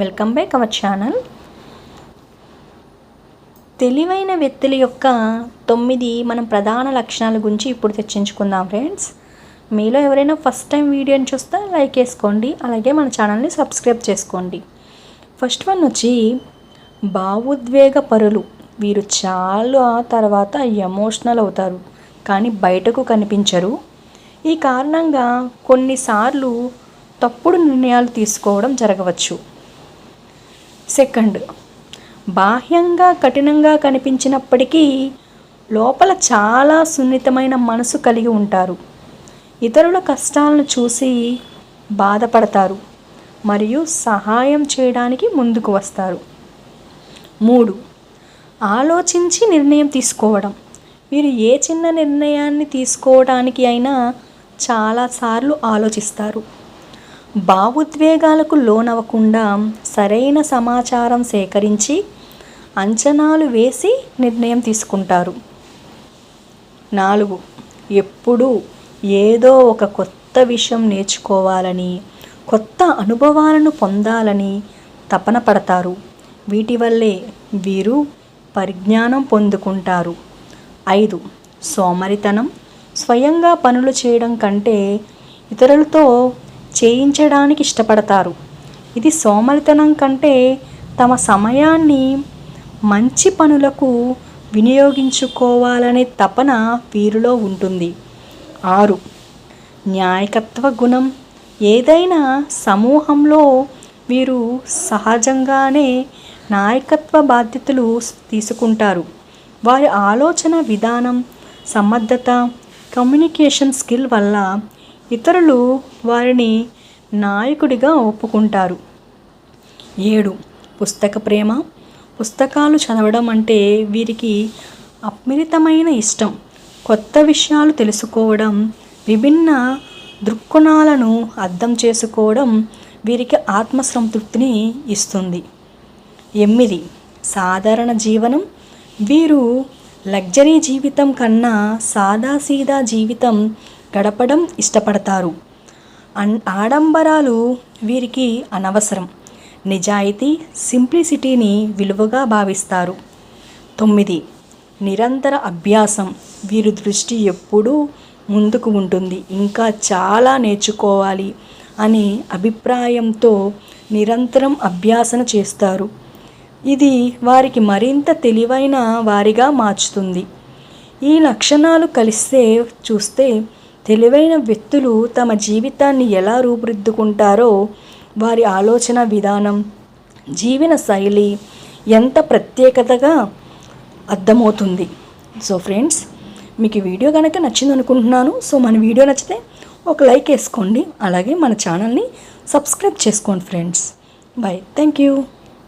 Welcome back our channel తెలివైన వ్యక్తుల యొక్క తొమ్మిది మనం ప్రధాన లక్షణాల గురించి ఇప్పుడు చర్చించుకుందాం ఫ్రెండ్స్ మీలో ఎవరైనా ఫస్ట్ టైం వీడియోని చూస్తే లైక్ వేసుకోండి అలాగే మన ఛానల్ని సబ్స్క్రైబ్ చేసుకోండి. ఫస్ట్ వన్ వచ్చి భావోద్వేగ పరులు. వీరు చాలా తర్వాత ఎమోషనల్ అవుతారు కానీ బయటకు కనిపించరు. ఈ కారణంగా కొన్నిసార్లు తప్పుడు నిర్ణయాలు తీసుకోవడం జరగవచ్చు. సెకండ్ బాహ్యంగా కఠినంగా కనిపించినప్పటికీ లోపల చాలా సున్నితమైన మనసు కలిగి ఉంటారు. ఇతరుల కష్టాలను చూసి బాధపడతారు మరియు సహాయం చేయడానికి ముందుకు వస్తారు. మూడు ఆలోచించి నిర్ణయం తీసుకోవడం. మీరు ఏ చిన్న నిర్ణయాన్ని తీసుకోవడానికి అయినా చాలాసార్లు ఆలోచిస్తారు. భావోద్వేగాలకు లోనవ్వకుండా సరైన సమాచారం సేకరించి అంచనాలు వేసి నిర్ణయం తీసుకుంటారు. నాలుగు ఎప్పుడూ ఏదో ఒక కొత్త విషయం నేర్చుకోవాలని కొత్త అనుభవాలను పొందాలని తపన పడతారు. వీటి వల్లే వీరు పరిజ్ఞానం పొందుకుంటారు. ఐదు సోమరితనం స్వయంగా పనులు చేయడం కంటే ఇతరులతో చేయించడానికి ఇష్టపడతారు. ఇది సోమరితనం కంటే తమ సమయాన్ని మంచి పనులకు వినియోగించుకోవాలనే తపన వీరిలో ఉంటుంది. ఆరు. న్యాయకత్వ గుణం. ఏదైనా సమూహంలో వీరు సహజంగానే నాయకత్వ బాధ్యతలు తీసుకుంటారు. వారి ఆలోచన విధానం సమర్థత కమ్యూనికేషన్ స్కిల్ వల్ల ఇతరులు వారిని నాయకుడిగా ఒప్పుకుంటారు. ఏడు. పుస్తక ప్రేమ. పుస్తకాలు చదవడం అంటే వీరికి అమితమైన ఇష్టం. కొత్త విషయాలు తెలుసుకోవడం విభిన్న దృక్కోణాలను అర్థం చేసుకోవడం వీరికి ఆత్మసంతృప్తిని ఇస్తుంది. ఎనిమిది. సాధారణ జీవనం. వీరు లగ్జరీ జీవితం కన్నా సాదాసీదా జీవితం గడపడం ఇష్టపడతారు. అన్ ఆడంబరాలు వీరికి అనవసరం. నిజాయితీ సింప్లిసిటీని విలువగా భావిస్తారు. తొమ్మిది. నిరంతర అభ్యాసం. వీరి దృష్టి ఎప్పుడూ ముందుకు ఉంటుంది. ఇంకా చాలా నేర్చుకోవాలి అనే అభిప్రాయంతో నిరంతరం అభ్యాసన చేస్తారు. ఇది వారికి మరింత తెలివైన వారిగా మార్చుతుంది. ఈ లక్షణాలు కలిస్తే చూస్తే తెలివైన వ్యక్తులు తమ జీవితాన్ని ఎలా రూపుదిద్దుకుంటారో వారి ఆలోచన విధానం జీవన శైలి ఎంత ప్రత్యేకతగా అర్థమవుతుంది. సో ఫ్రెండ్స్ మీకు ఈ వీడియో కనుక నచ్చింది అనుకుంటున్నాను సో మన వీడియో నచ్చితే ఒక లైక్ వేసుకోండి. అలాగే మన ఛానల్ని సబ్స్క్రైబ్ చేసుకోండి ఫ్రెండ్స్ బాయ్ థ్యాంక్ యూ